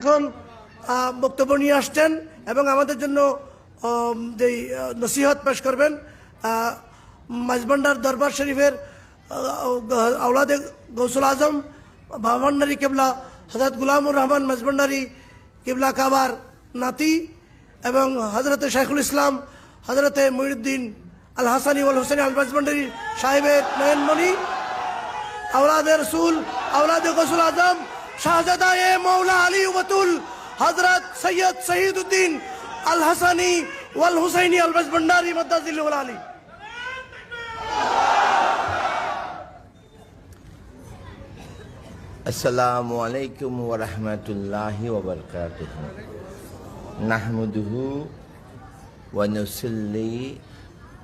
এখন বক্তব্য নিয়ে আসছেন এবং আমাদের জন্য যে নসিহত পেশ করবেন মাঝবান্ডার দরবার শরীফের আওলাদে গৌসুল আজম ভান্ডারি কেবলা হজরত গুলামুর রহমান মাঝবান্ডারি কেবলা কাবার নাতি এবং হজরতে শাইখুল ইসলাম হজরতে মহিউদ্দিন আল হাসানি ওয়াল হোসেন আল মাঝবান্ডারি সাহেবের নয়নমণি আওলাদে রসুল, আওলাদে গৌসুল আজম শাহজাদা এ মৌলা আলী ওয়াতুল হজরত সৈয়দ শহীদুদ্দিন আল হাসানি ওয়াল হুসাইনি আল বাজবন্ডারি মদ্দাজিল আলী আসসালামু আলাইকুম ওয়া রাহমাতুল্লাহি ওয়া বারাকাতুহু নাহমাদুহু ওয়া নুসাল্লি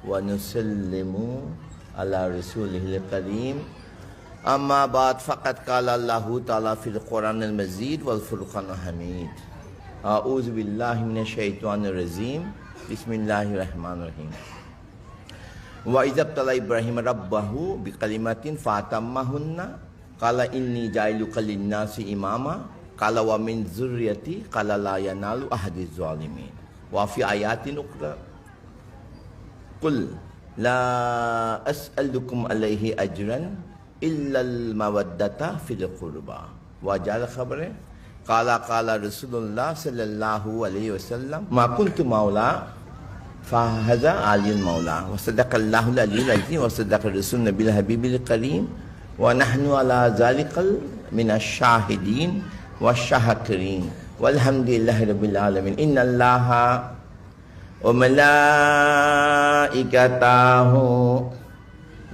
ওয়া নুসাল্লিমু أما بعد فقد قال الله تعالى في القرآن المزيد والفرقان الحميد أعوذ بالله من الشيطان الرجيم. بسم الله الرحمن الرحيم. وإذا ابتلى إبراهيم ربه بكلمات فأتمهن قال إني جاعلك للناس إماما. قال ومن ذريتي قال لا ينال أحد الظالمين. وفي آيات أخرى قل لا أسألكم عليه أجرا. إلا المودة في القربى. وجعل الخبر قال قال رسول الله صلى الله عليه وسلم ما كنت مولى فهذا علي المولى. وصدق الله العلي العظيم وصدق الرسول النبي الحبيب الكريم. ونحن على ذلك من الشاهدين والشاكرين. والحمد لله رب العالمين. إن الله وملائكته